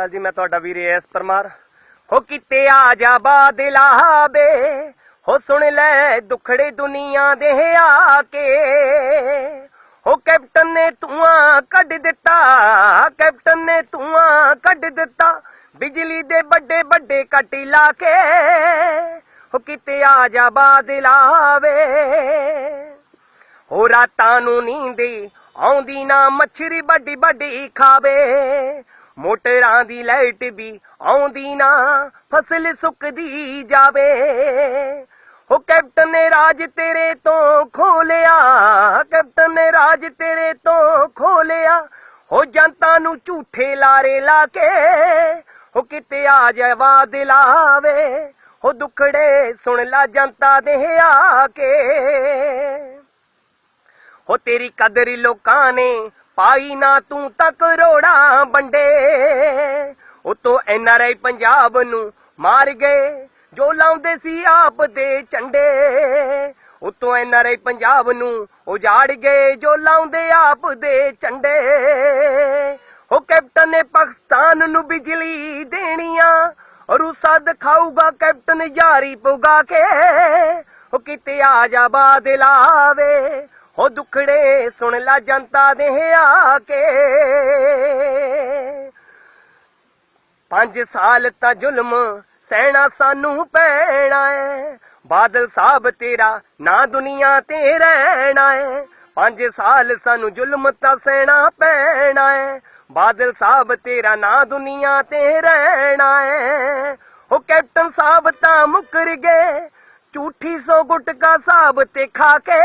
ਅਕਾਲ ਜੀ, ਮੈਂ ਤੁਹਾਡਾ ਵੀਰ ਐਸ ਪਰਮਾਰ। ਹੋ ਕਿਤੇ ਆ ਜਾ ਬਾਦਲਾ ਬੇ ਹੋ ਸੁਣ ਲੈ ਦੁਖੜੇ ਦੁਨੀਆ ਦੇ ਆ ਕੇ ਹੋ ਕੈਪਟਨ ਨੇ ਧੂਆਂ ਕੱਢ ਦਿੱਤਾ, ਕੈਪਟਨ ਨੇ ਧੂਆਂ ਕੱਢ ਦਿੱਤਾ, ਬਿਜਲੀ ਦੇ ਵੱਡੇ ਵੱਡੇ ਕੱਟ ਲਾ ਕੇ ਹੋ ਕਿਤੇ ਆ ਜਾ ਬਾਦਲਾ ਵੇ ਹੋ ਰਾਤਾਂ ਨੂੰ ਨੀਂਦੇ ਆਉਂਦੀ ਨਾ ਮੱਛਰੀ ਵੱਡੀ ਵੱਡੀ ਖਾਵੇ। ਮੋਟਰਾਂ ਦੀ ਲਾਈਟ ਵੀ ਆਉਂਦੀ ਨਾ, ਫਸਲ ਸੁੱਕਦੀ ਜਾਵੇ। ਹੋ ਕੈਪਟਨ ਨੇ ਰਾਜ ਤੇਰੇ ਤੋਂ ਖੋਲਿਆ, ਕੈਪਟਨ ਨੇ ਰਾਜ ਤੇਰੇ ਤੋਂ ਖੋਲਿਆ। ਹੋ ਜਨਤਾ ਨੂੰ ਝੂਠੇ ਲਾਰੇ ਲਾ ਕੇ, ਹੋ ਕਿਤੇ ਆ ਜਾਵਾ ਦਿਲਾਵੇ ਹੋ ਦੁਖੜੇ ਸੁਣ ਲਾ ਜਨਤਾ ਦੇ ਆ ਕੇ। ਹੋ ਤੇਰੀ ਕਦਰ ਲੋਕਾਂ ਨੇ ਪਾਈ ਨਾ ਤੂੰ ਤਾਂ ਕਰੋੜਾਂ ਵੰਡੇ। ਉਤੋਂ ਐਨਆਰਆਈ ਪੰਜਾਬ ਨੂੰ ਮਾਰ ਗਏ, ਜੋ ਲਾਉਂਦੇ ਸੀ ਆਪ ਦੇ ਝੰਡੇ। ਉਤੋਂ ਐਨਆਰਆਈ ਪੰਜਾਬ ਨੂੰ ਉਜਾੜ ਗਏ, ਜੋ ਲਾਉਂਦੇ ਆਪ ਦੇ ਝੰਡੇ। ਉਹ ਕੈਪਟਨ ਨੇ ਪਾਕਿਸਤਾਨ ਨੂੰ ਬਿਜਲੀ ਦੇਣੀਆਂ, ਰੂਸਾ ਦਿਖਾਊਗਾ ਕੈਪਟਨ ਯਾਰੀ ਪੁਗਾ ਕੇ। ਉਹ ਕਿਤੇ ਆ ਜਾ ਬਾਦਲਾਵੇ ਹੋ ਦੁਖੜੇ ਸੁਣ ਲਾ ਜਨਤਾ ਦੇ ਆ ਕੇ। ਪੰਜ ਸਾਲ ਤਾਂ ਜ਼ੁਲਮ ਸਹਿਣਾ ਸਾਨੂੰ ਪੈਣਾ ਏ। ਬਾਦਲ ਸਾਹਿਬ ਤੇਰਾ ਨਾ ਦੁਨੀਆ ਤੇ ਰਹਿਣਾ ਏ। ਪੰਜ ਸਾਲ ਸਾਨੂੰ ਜ਼ੁਲਮ ਤਾਂ ਸਹਿਣਾ ਪੈਣਾ ਏ। ਬਾਦਲ ਸਾਹਿਬ ਤੇਰਾ ਨਾ ਦੁਨੀਆ ਤੇ ਰਹਿਣਾ ਏ। ਉਹ ਕੈਪਟਨ ਸਾਹਿਬ ਤਾਂ ਮੁਕਰ ਗਏ। ਝੂਠੀ ਸੋ ਗੁਟਕਾ ਸਾਹਿਬ ਤੇ ਖਾ ਕੇ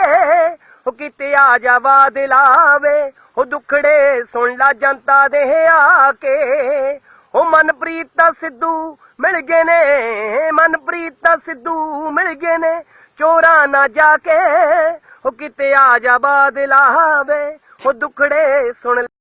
ਉਹ ਕਿਤੇ ਆ ਜਾ ਬਾਦਲਾਵੇ ਉਹ ਦੁਖੜੇ ਸੁਣ ਲਾ ਜਨਤਾ ਦੇ ਆ ਕੇ ਉਹ ਮਨਪ੍ਰੀਤ ਤਾਂ ਸਿੱਧੂ ਮਿਲ ਗਏ ਨੇ, ਮਨਪ੍ਰੀਤ ਤਾਂ ਸਿੱਧੂ ਮਿਲ ਗਏ ਨੇ, ਚੋਰਾਂ ਨਾ ਜਾ ਕੇ ਉਹ ਕਿਤੇ ਆ ਜਾ ਬਾਦਲਾਵੇ ਉਹ ਦੁਖੜੇ ਸੁਣ